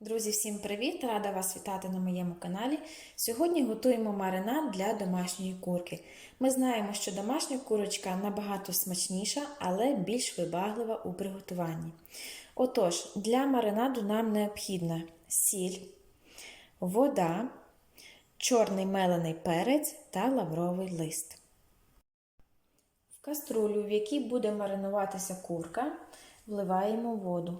Друзі, всім привіт! Рада вас вітати на моєму каналі. Сьогодні готуємо маринад для домашньої курки. Ми знаємо, що домашня курочка набагато смачніша, але більш вибаглива у приготуванні. Отож, для маринаду нам необхідна сіль, вода, чорний мелений перець та лавровий лист. В каструлю, в якій буде маринуватися курка, вливаємо воду.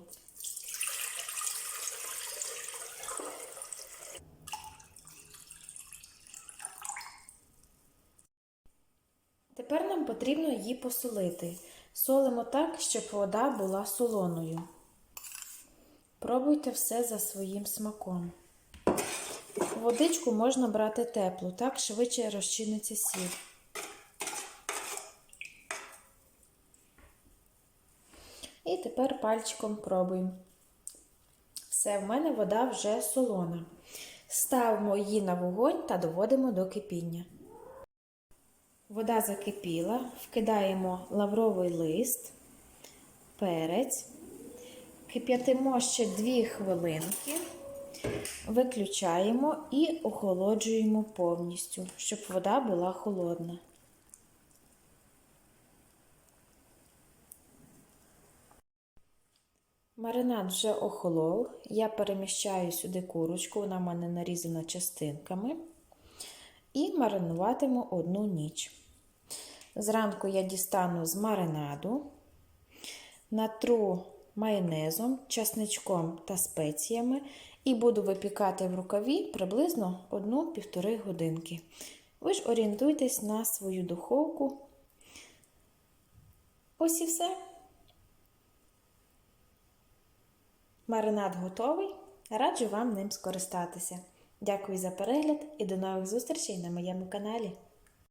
Тепер нам потрібно її посолити. Солимо так, щоб вода була солоною. Пробуйте все за своїм смаком. Водичку можна брати теплу, так швидше розчиниться сіль. І тепер пальчиком пробуємо. Все, в мене вода вже солона. Ставимо її на вогонь та доводимо до кипіння. Вода закипіла, вкидаємо лавровий лист, перець, кип'ятимо ще 2 хвилинки, виключаємо і охолоджуємо повністю, щоб вода була холодна. Маринад вже охолов. Я переміщаю сюди курочку, вона в мене нарізана частинками. І маринуватиму одну ніч. Зранку я дістану з маринаду, натру майонезом, часничком та спеціями і буду випікати в рукаві приблизно 1-1,5 годинки. Ви ж орієнтуйтесь на свою духовку. Ось і все. Маринад готовий. Раджу вам ним скористатися. Дякую за перегляд і до нових зустрічей на моєму каналі.